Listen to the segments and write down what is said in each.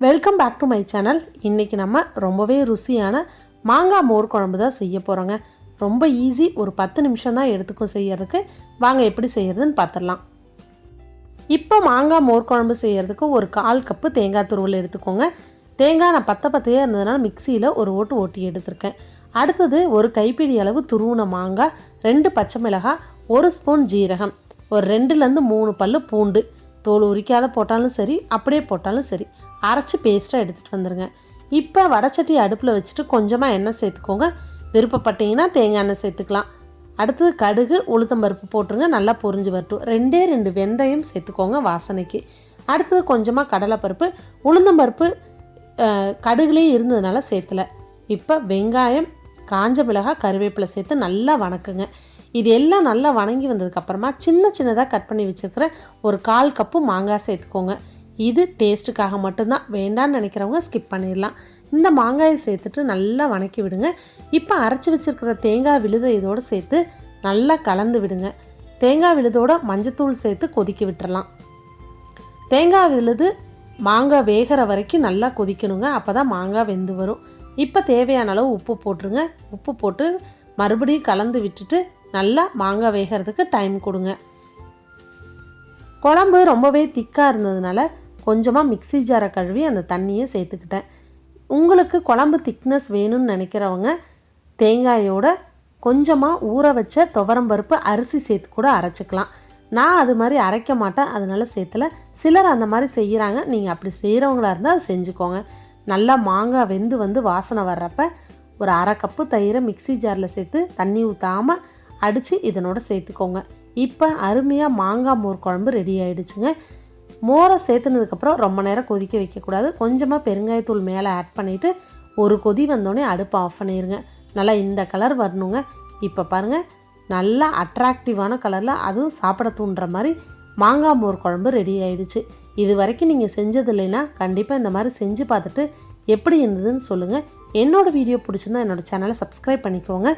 Welcome back to my channel இன்றைக்கி நம்ம ரொம்பவே ருசியான மாங்காய் மோர் குழம்பு தான் செய்ய போகிறோங்க ரொம்ப ஈஸி ஒரு பத்து நிமிஷம் தான் எடுத்துக்கும் செய்கிறதுக்கு வாங்க எப்படி செய்கிறதுன்னு பார்த்துடலாம் இப்போ மாங்காய் மோர் குழம்பு செய்கிறதுக்கு ஒரு கால் கப்பு தேங்காய் துருவல் எடுத்துக்கோங்க. தேங்காய் நான் பத்த பத்தையாக இருந்ததுனால மிக்சியில் ஒரு ஓட்டு ஓட்டி எடுத்திருக்கேன். அடுத்தது ஒரு கைப்பிடி அளவு துருவின மாங்காய் ரெண்டு பச்சை மிளகாய் ஒரு ஸ்பூன் ஜீரகம் ஒரு ரெண்டுலேருந்து மூணு பல் பூண்டு தோல் உரிக்காத போட்டாலும் சரி அப்படியே போட்டாலும் சரி அரைச்சி பேஸ்ட்டாக எடுத்துகிட்டு வந்துடுங்க இப்போ வடச்சட்டி அடுப்பில் வச்சுட்டு கொஞ்சமாக எண்ணெய் சேர்த்துக்கோங்க. விருப்பப்பட்டீங்கன்னா தேங்காய் எண்ணெய் சேர்த்துக்கலாம். அடுத்தது கடுகு உளுத்தம்பருப்பு போட்டுருங்க நல்லா பொரிஞ்சு வரட்டும். ரெண்டே ரெண்டு வெந்தயம் சேர்த்துக்கோங்க வாசனைக்கு. அடுத்தது கொஞ்சமாக கடலைப்பருப்பு உளுந்தம்பருப்பு கடுகுலேயே இருந்ததுனால சேர்த்தல. இப்போ வெங்காயம் காஞ்ச மிளகாய் கருவேப்பிலை சேர்த்து நல்லா வணக்குங்க. இது எல்லாம் நல்லா வணங்கி வந்ததுக்கப்புறமா சின்ன சின்னதாக கட் பண்ணி வச்சுருக்கிற ஒரு கால் கப்பு மாங்காய் சேர்த்துக்கோங்க. இது டேஸ்ட்டுக்காக மட்டும்தான். வேண்டான்னு நினைக்கிறவங்க ஸ்கிப் பண்ணிடலாம். இந்த மாங்காயை சேர்த்துட்டு நல்லா வணக்கி விடுங்க. இப்போ அரைச்சி வச்சிருக்கிற தேங்காய் விழுதை இதோடு சேர்த்து நல்லா கலந்து விடுங்க. தேங்காய் விழுதோட மஞ்சத்தூள் சேர்த்து கொதிக்க விட்டுறலாம். தேங்காய் விழுது மாங்காய் வேகிற வரைக்கும் நல்லா கொதிக்கணுங்க. அப்போ தான் மாங்காய் வெந்து வரும். இப்போ தேவையான அளவு உப்பு போட்டுருங்க. உப்பு போட்டு மறுபடியும் கலந்து விட்டுட்டு நல்லா மாங்காய் வேகிறதுக்கு டைம் கொடுங்க. குழம்பு ரொம்பவே திக்காக இருந்ததுனால கொஞ்சமாக மிக்ஸி ஜாரை கழுவி அந்த தண்ணியை சேர்த்துக்கிட்டேன். உங்களுக்கு குழம்பு திக்னஸ் வேணும்னு நினைக்கிறவங்க தேங்காயோட கொஞ்சமாக ஊற வச்ச துவரம்பருப்பு அரிசி சேர்த்து கூட அரைச்சிக்கலாம். நான் அது மாதிரி அரைக்க மாட்டேன். அதனால சேர்த்துல. சிலர் அந்த மாதிரி செய்கிறாங்க நீங்கள் அப்படி செய்கிறவங்களா இருந்தால் அதை செஞ்சுக்கோங்க. நல்லா மாங்காய் வெந்து வந்து வாசனை வர்றப்ப ஒரு அரை கப்பு தயிரை மிக்ஸி ஜாரில் சேர்த்து தண்ணி ஊற்றாமல் அடித்து இதனோட சேர்த்துக்கோங்க. இப்போ அருமையாக மாங்காய் மோர் குழம்பு ரெடி ஆகிடுச்சுங்க மோரை சேர்த்துனதுக்கப்புறம் ரொம்ப நேரம் கொதிக்க வைக்கக்கூடாது. கொஞ்சமாக பெருங்காயத்தூள் மேலே ஆட் பண்ணிவிட்டு ஒரு கொதி வந்தோடனே அடுப்பை ஆஃப் பண்ணிடுங்க நல்லா இந்த கலர் வரணுங்க. இப்போ பாருங்கள் நல்லா அட்ராக்டிவான கலரில் அதுவும் சாப்பிட தூண்டுற மாதிரி மாங்காய் மோர் குழம்பு ரெடி ஆயிடுச்சு. இது வரைக்கும் நீங்கள் செஞ்சது இல்லைன்னா கண்டிப்பாக இந்த மாதிரி செஞ்சு பார்த்துட்டு எப்படி இருந்ததுன்னு சொல்லுங்கள் என்னோடய வீடியோ பிடிச்சிருந்தா என்னோடய சேனலை சப்ஸ்கிரைப் பண்ணிக்கோங்க.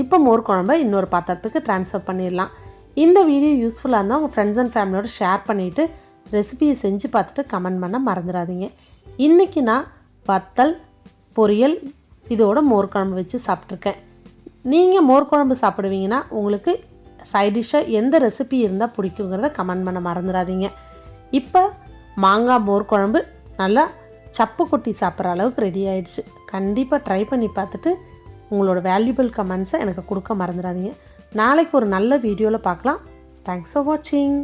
இப்போ மோர் குழம்பை இன்னொரு பாத்திரத்துக்கு ட்ரான்ஸ்ஃபர் பண்ணிடலாம். இந்த வீடியோ யூஸ்ஃபுல்லாக இருந்தால் உங்கள் ஃப்ரெண்ட்ஸ் அண்ட் ஃபேமிலியோட ஷேர் பண்ணிவிட்டு ரெசிபியை செஞ்சு பார்த்துட்டு கமெண்ட் பண்ண மறந்துடாதீங்க. இன்றைக்கி நான் வத்தல் பொரியல் இதோட மோர் குழம்பு வச்சு சாப்பிட்ருக்கேன் நீங்கள் மோர் குழம்பு சாப்பிடுவீங்கன்னா உங்களுக்கு சைடிஷ்ஷாக எந்த ரெசிபி இருந்தால் பிடிக்குங்கிறத கமெண்ட் பண்ண மறந்துடாதீங்க. இப்போ மாங்காய் மோர் குழம்பு நல்லா சப்பு கொட்டி சாப்பிட்ற அளவுக்கு ரெடி ஆயிடுச்சு. கண்டிப்பாக ட்ரை பண்ணி பார்த்துட்டு உங்களோட வேல்யூபிள் கமெண்ட்ஸை எனக்கு கொடுக்க மறந்துடாதீங்க. நாளைக்கு ஒரு நல்ல வீடியோவில் பார்க்கலாம். தேங்க்ஸ் ஃபார் வாட்சிங்